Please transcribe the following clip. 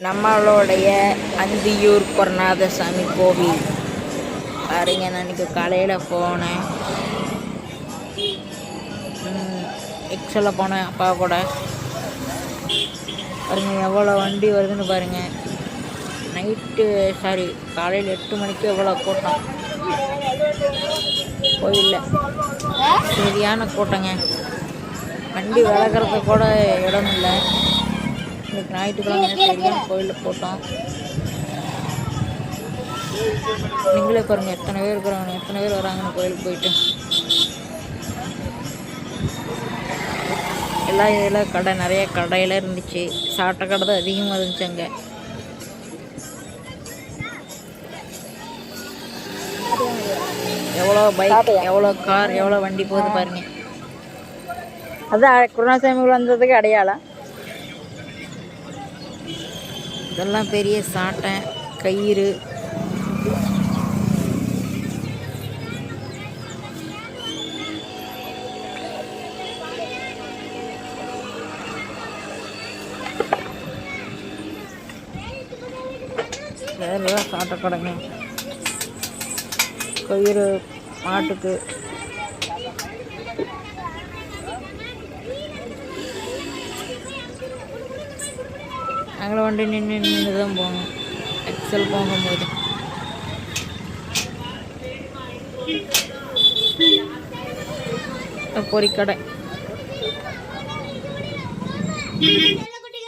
நம்மளுடைய அந்தியூர் குரநாத சாமி கோவில். பாருங்க நான் காலையில் போனேன். எக்ஸலில் போனேன் அப்பா கூட. பாருங்க எவ்வளோ வண்டி வருதுன்னு பாருங்க. நைட்டு சாரி காலையில் எட்டு மணிக்கு எவ்வளோ கூட்டம்? கோயிலில். சரியான கூட்டங்க. வண்டி விலகிறதுக்கு கூட இடம் இல்லை. இன்னைக்கு ஞாயிற்றுக்கிழமை கோயிலில் கூட்டம் நீங்களே பாருங்க எத்தனை பேர் இருக்கிறாங்க எத்தனை பேர் வராங்கன்னு கோயிலுக்கு போயிட்டு. எல்லா இதில் கடை நிறைய கடையில் இருந்துச்சு. சாப்பிட்ட கடை தான் அதிகமாக இருந்துச்சு அங்கே. எவ்வளோ பைக் எவ்வளோ கார் எவ்வளோ வண்டி போகுது பாருங்க. அதான் குருணாசாமி வந்ததுக்கு அடையாளம். இதெல்லாம் பெரிய சாட்டை கயிறு. இதெல்லாம் சாட்டை கடைங்க கயிறு மாட்டுக்கு. நாங்களும் வண்டி நின்று நின்று தான் போகணும் எக்ஸல் போகும்போது பொறிக்கடை